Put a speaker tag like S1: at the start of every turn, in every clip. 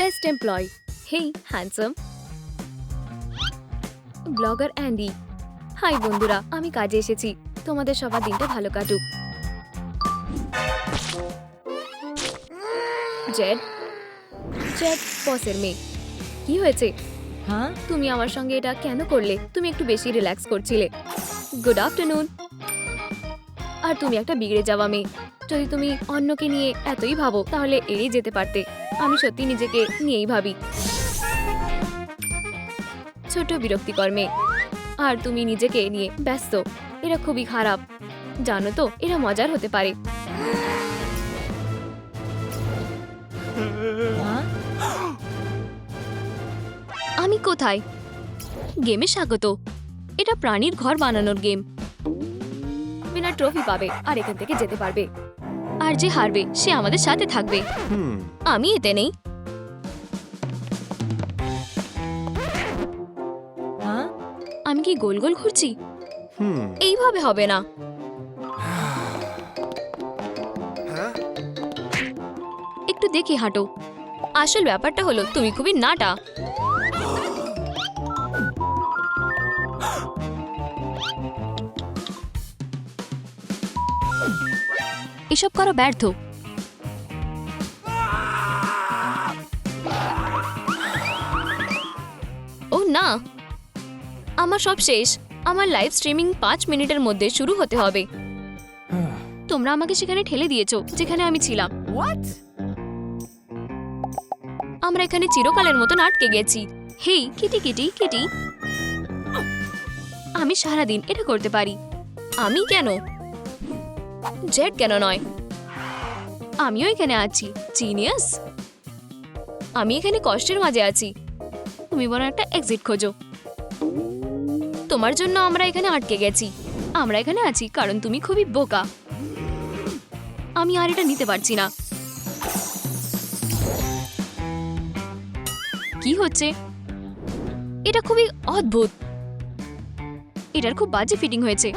S1: Best employee hey handsome blogger Andy hi বন্ধুরা আমি কাজে এসেছি। তোমাদের সবার দিনটা ভালো কাটুক। জেড জেড বসের মেয়ে। কি হয়েছে?
S2: হ্যাঁ
S1: তুমি আমার সঙ্গে এটা কেন করলে? তুমি একটু বেশি রিল্যাক্স করছিলে। গুড আফটারনুন আর তুমি একটা বিগড়ে যাওয়া মেয়ে। যদি তুমি অন্যকে নিয়ে এতই ভাবো তাহলে এড়িয়ে যেতে পারতে। আমি সত্যি নিজেকে নিয়েই ভাবি। ছোট বিরক্তিকর মেয়ে। আর তুমি নিজেকে নিয়ে ব্যস্ত। এরা খুবই খারাপ। জানো তো, এরা মজার হতে পারে। আমি কোথায়? গেমে স্বাগত। এটা প্রাণীর ঘর বানানোর গেম। বিনা ট্রফি পাবে, আর এখান থেকে যেতে পারবে। আর যে হারবে সে আমাদের সাথে থাকবে. আমি এতে নেই।
S2: হ্যাঁ
S1: আমি কি গোল গোল ঘুরছি. এইভাবে হবে না। একটু দেখি হাঁটো। আসল ব্যাপারটা হলো তুমি খুবই নাটা। এসব করা ব্যর্থ। ও না আমার সব শেষ। আমার লাইভ স্ট্রিমিং পাঁচ মিনিটের মধ্যে শুরু হতে হবে। তোমরা আমাকে সেখানে ঠেলে দিয়েছ যেখানে আমি ছিলাম। আমরা এখানে চিরকালের মতন আটকে গেছি। Hey Kitty Kitty Kitty. আমি সারাদিন এটা করতে পারি। আমি কেন? জেড কেন নয়? আমিও এখানে আছি, জিনিয়াস। আমি এখানে কষ্টের মাঝে আছি। তুমি বরং একটা এক্সিট খোঁজো। তোমার জন্য আমরা এখানে আটকে গেছি। আমরা এখানে আছি কারণ তুমি খুবই বোকা। আমি আর এটা নিতে পারছি না। কি হচ্ছে? এটা খুবই অদ্ভুত। এটার খুব বাজে ফিটিং হয়েছে।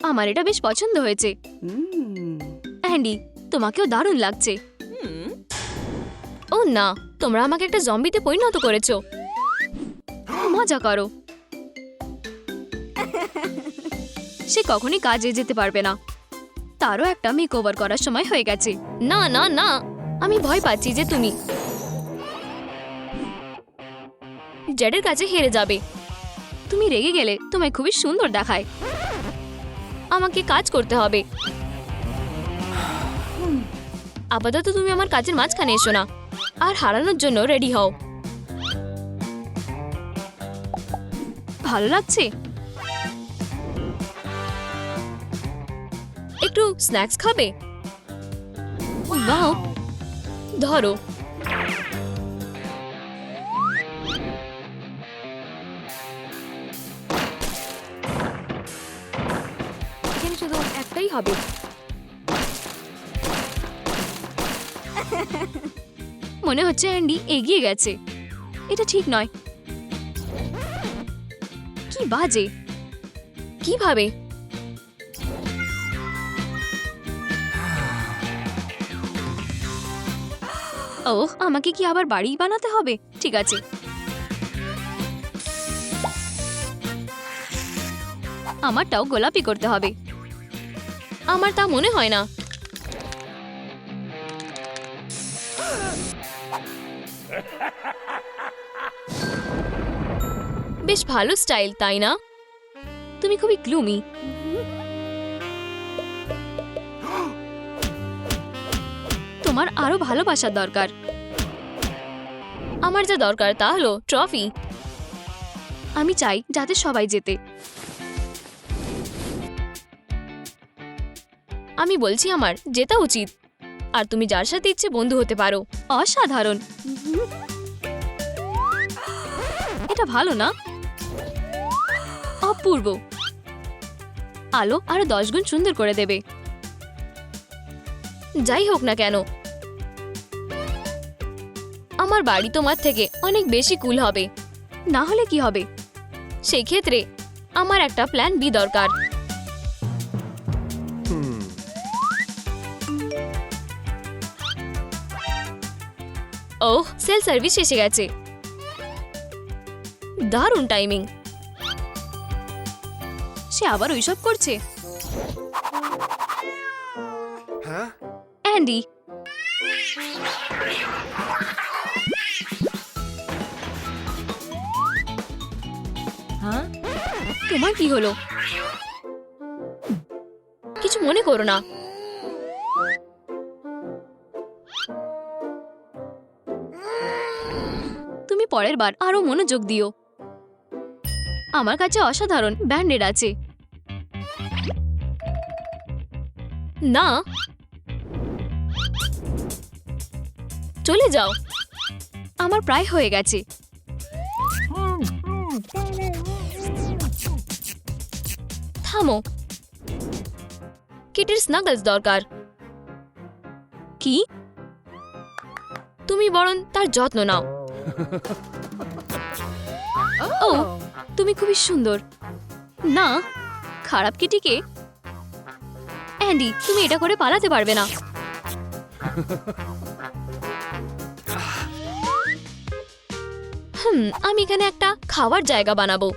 S1: আমার এটা বেশ পছন্দ হয়েছে। অ্যান্ডি তোমাকেও দারুণ লাগছে। ও না তোমরা আমাকে একটা জম্বিতে পরিণত করেছ। মজা করো। সে কখনই কাজে যেতে পারবে না। তারও একটা মেক ওভার করার সময় হয়ে গেছে। না না না আমি ভয় পাচ্ছি যে তুমি জেডের কাছে হেরে যাবে। তুমি রেগে গেলে তোমায় খুবই সুন্দর দেখায়। আমাকে কাজ করতে হবে। আপাতত তুমি আমার কাজের মাঝখানে এসো না। আর হারানোর জন্য রেডি হও। ভালো লাগছে? একটু স্ন্যাক্স খাবে? ধরো। হবে? মনে হচ্ছে অ্যান্ডি এগিয়ে গেছে। এটা ঠিক নয়। কি বাজে? কীভাবে? ও আমাকে কি আবার বাড়ি বানাতে হবে? ঠিক আছে। আমারটাও গোলাপি করতে হবে। আমার তা মনে হয় না। বেশ ভালো স্টাইল, তাই না? তুমি খুবই গ্লুমি। তোমার আরও ভালোবাসার দরকার। আমার যা দরকার তা হলো ট্রফি। আমি চাই যাতে সবাই যেতে আমি বলছি আমার জেতা উচিত। আর তুমি যার সাথে ইচ্ছে বন্ধু হতে পারো। অসাধারণ। এটা ভালো না? অপূর্ব। আলো আরও দশ গুণ সুন্দর করে দেবে। যাই হোক না কেন। আমার বাড়ি তোমার থেকে অনেক বেশি কুল হবে। না হলে কি হবে? সেক্ষেত্রে আমার একটা প্ল্যান বি দরকার। সেল সার্ভিস এসে গেছে। দারুণ টাইমিং। সে আবার ওইসব করছে? অ্যান্ডি।
S3: হ্যাঁ?
S1: তোমার কি হলো? কিছু মনে করো না। পরের বার আরও মনোযোগ দিও। আমার কাছে অসাধারণ ব্যান্ডেড আছে। না। চলে যাও। আমার প্রায় হয়ে গেছে। থামো। কিটির স্নাগলস দরকার। কি? তুমি বরং তার যত্ন নাও। ও, তুমি খুবই সুন্দর। না, খারাপ কিটিকে? অ্যান্ডি, তুমি এটা করে পালাতে পারবে না। হুম, আমি এখানে একটা খাওয়ার জায়গা বানাবো।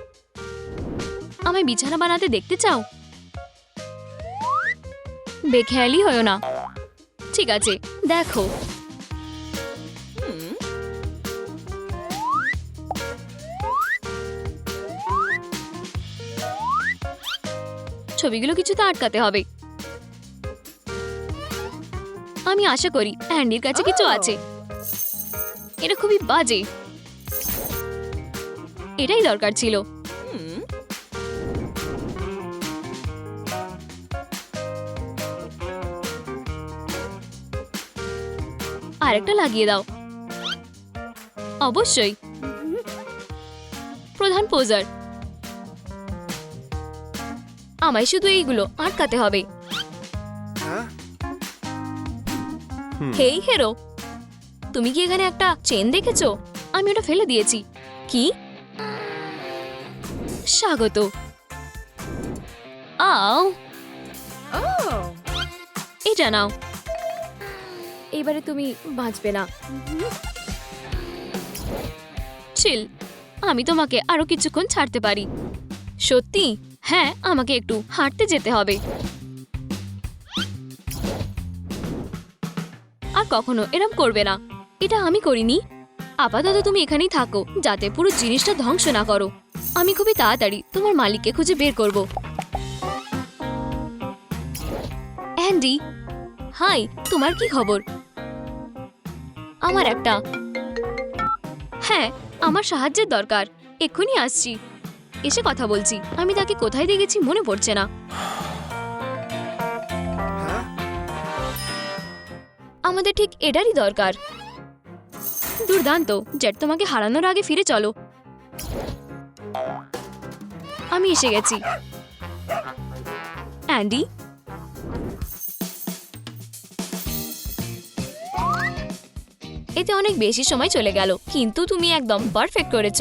S1: আমায় বিছানা বানাতে দেখতে চাও? বেখেয়ালি হয়েও না। ঠিক আছে, দেখো। ছবিগুলো কিছুতে আটকাতে হবে। আমি আশা করি অ্যান্ডির কাছে কিছু আছে। এটা খুবই বাজে। এটাই দরকার ছিল। আরেকটা লাগিয়ে দাও। অবশ্যই। প্রধান পোজার। আমায় শুধু এইগুলো আটকাতে হবে।
S2: Hmm.
S1: হেই হেরো। তুমি কি এখানে একটা চেন দেখেছ? আমি ওটা ফেলে দিয়েছি। কি? স্বাগত। আও. এটা নাও। এবারে তুমি বাঁচবে না। চিল আমি তোমাকে আরও কিছুক্ষণ ছাড়তে পারি। সত্যি? হ্যাঁ আমাকে একটু হাঁটতে যেতে হবে। আর কখনো এরম করবে না। এটা আমি করিনি। আপাতত তুমি এখানেই থাকো, যাতে পুরো জিনিসটা ধ্বংস না করো। আমি খুবই তাড়াতাড়ি তোমার মালিককে খুঁজে বের করব। অ্যান্ডি, হাই, তোমার কি খবর? আমার একটা। হ্যাঁ আমার সাহায্যের দরকার। এক্ষুনি আসছি। এসে কথা বলছি। আমি তাকে কোথায় দেখেছি মনে পড়ছে না। আমাদের ঠিক এটারই দরকার। দুর্দান্ত জেট তোমাকে হারানোর আগে ফিরে চলো। আমি এসে গেছি। অ্যান্ডি? এতে অনেক বেশি সময় চলে গেল, কিন্তু তুমি একদম পারফেক্ট করেছ।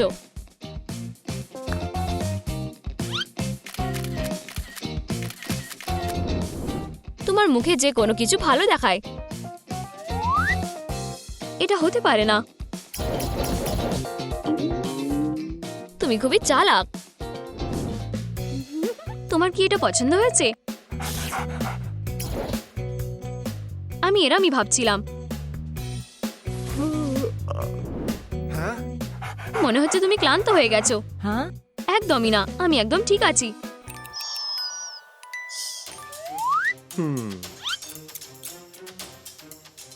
S1: তোমার মুখে যে কোনো কিছু ভালো দেখায়। এটা হতে পারে না। তুমি খুবই চালাক। তোমার কি এটা পছন্দ হয়েছে? আমি এরামই ভাবছিলাম। মনে হচ্ছে তুমি ক্লান্ত হয়ে গেছো।
S3: হ্যাঁ?
S1: একদমই না আমি একদম ঠিক আছি।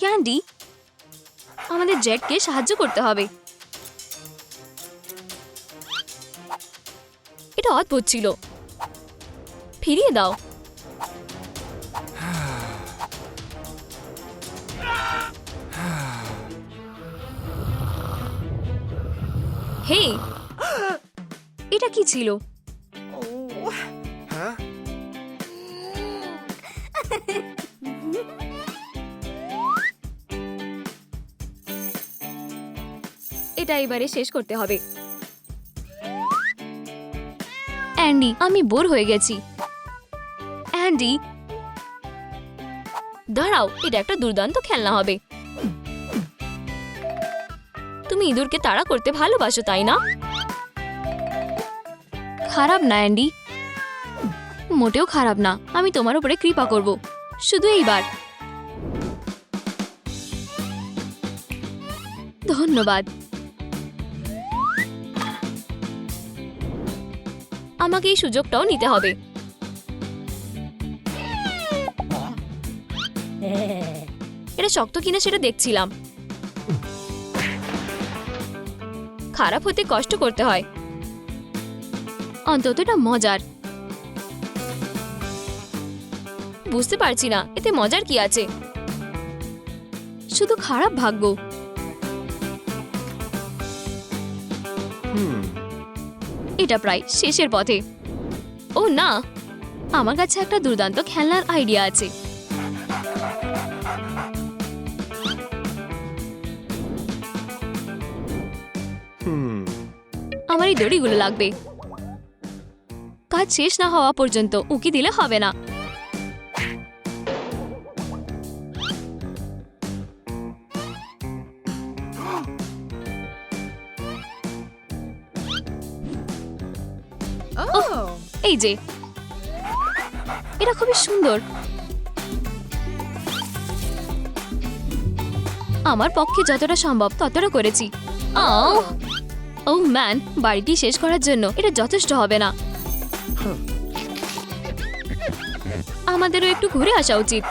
S1: ক্যান্ডি, আমাদের জেটকে সাহায্য করতে হবে। এটা অদ্ভুত ছিল। ফিরিয়ে দাও। হে এটা কি ছিল? এবারে শেষ করতে হবে। অ্যান্ডি, আমি বোর হয়ে গেছি। অ্যান্ডি, দাঁড়াও, এটা একটা দুর্দান্ত খেলনা হবে। তুমি ইঁদুরকে তাড়া করতে ভালোবাসো, তাই না? খারাপ না, অ্যান্ডি। মোটেও খারাপ না, আমি তোমার উপরে কৃপা করব, শুধু এইবার। ধন্যবাদ। আমাকে এই সুযোগটাও নিতে হবে। এটা শক্ত কিনা সেটা দেখছিলাম। খারাপ হতে কষ্ট করতে হয়। অন্তত এটা মজার। বুঝতে পারছি না, এতে মজার কি আছে? শুধু খারাপ ভাগ্য। এটা প্রায় শেষের পথে। ও না, আমার কাছে একটা দুর্দান্ত খেলনার আইডিয়া আছে। আমার এই দড়িগুলো লাগবে। কাজ শেষ না হওয়া পর্যন্ত উকি দিলে হবে না। এই যে। এটা খুবই সুন্দর। আমার পক্ষে যতটা সম্ভব ততটা করেছি! ও ম্যান, বাড়িটি শেষ করার জন্য এটা যথেষ্ট হবে না। আমাদেরও একটু ঘুরে আসা উচিত।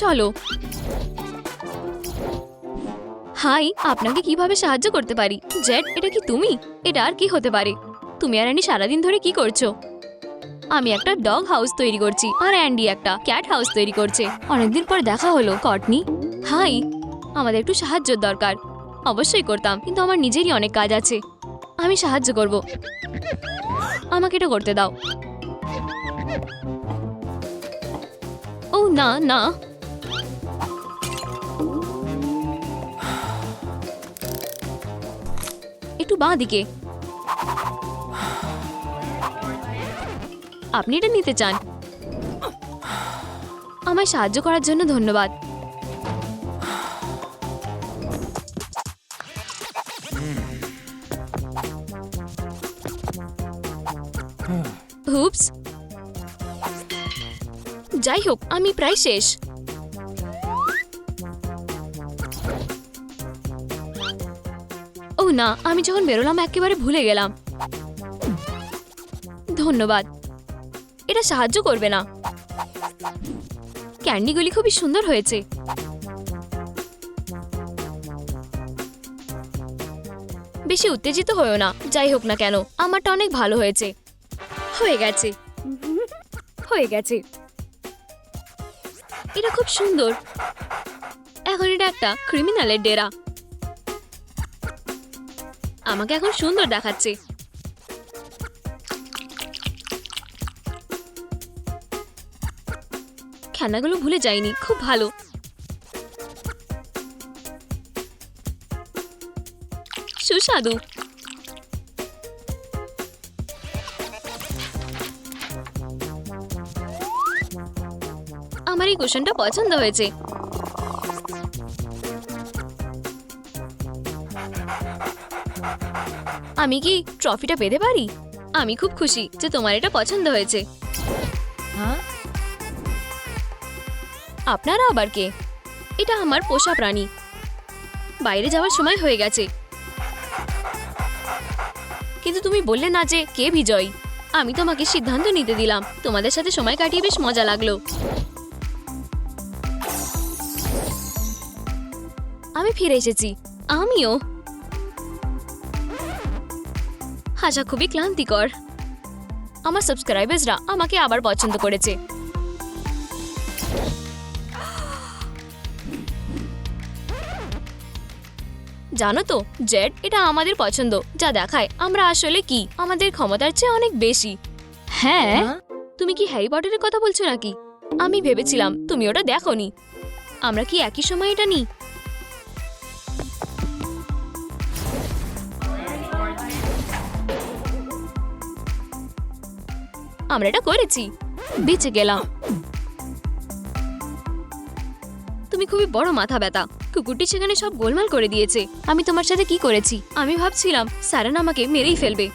S1: চলো। হাই, আপনাকে কীভাবে সাহায্য করতে পারি? জেড এটা কি তুমি? এটা আর কি হতে পারে? তুমি আর অ্যান্ডি সারাদিন ধরে কি করছ? আমি একটা ডগ হাউস তৈরি করছি, আর অ্যান্ডি একটা ক্যাট হাউস তৈরি করছে। অনেকদিন পর দেখা হলো, কটনি। হাই, আমাদের একটু সাহায্যের দরকার। অবশ্যই করতাম, কিন্তু আমার নিজেরই অনেক কাজ আছে। আমি সাহায্য করব। আমাকে এটা করতে দাও। ও, না না। একটু বাঁ দিকে। আপনি এটা নিতে চান। আমায় সাহায্য করার জন্য ধন্যবাদ। হুপস। যাই হোক, আমি প্রায় শেষ। না, আমি যখন বেরোলাম একেবারে ভুলে গেলাম। ধন্যবাদ। এটা সাহায্য করবে না। ক্যান্ডিগুলি খুবই সুন্দর হয়েছে। বেশি উত্তেজিত হয়েও না, যাই হোক না কেন, আমারটা অনেক ভালো হয়েছে। হয়ে গেছে। হয়ে গেছে। এটা খুব সুন্দর। এখন এটা একটা ক্রিমিনালের ডেরা। আমাকে এখন সুন্দর দেখাচ্ছে। খেলনাগুলো ভুলে যাইনি, খুব ভালো। সুস্বাদু। আমার এই কুশনটা পছন্দ হয়েছে। আমি কি ট্রফিটা পেতে পারি? আমি খুব খুশি যে তোমার এটা পছন্দ হয়েছে। আপনারা আবার কে? এটা আমার পোষা প্রাণী। বাইরে যাওয়ার সময় হয়ে গেছে। কিন্তু তুমি বললে না যে কে বিজয়ী? আমি তোমাকে সিদ্ধান্ত নিতে দিলাম। তোমাদের সাথে সময় কাটিয়ে বেশ মজা লাগল। আমি ফিরে এসেছি। আমিও হাসা খুবই ক্লান্তিকর। আমার সাবস্ক্রাইবার্সরা আমাকে আবার পছন্দ করেছে। জানো তো জেড এটা আমাদের পছন্দ যা দেখায় আমরা আসলে কি আমাদের ক্ষমতার চেয়ে অনেক বেশি। হ্যাঁ? তুমি কি হ্যারি পটারের কথা বলছো নাকি? আমি ভেবেছিলাম তুমি ওটা দেখোনি। আমরা কি একই সময় এটা নিই? আমরা এটা করেছি। বেঁচে গেলাম। তুমি খুবই বড় মাথা ব্যথা। কুকুরটি সেখানে সব গোলমাল করে দিয়েছে। আমি তোমার সাথে কি করেছি? আমি ভাবছিলাম, সারান আমাকে মেরেই ফেলবে।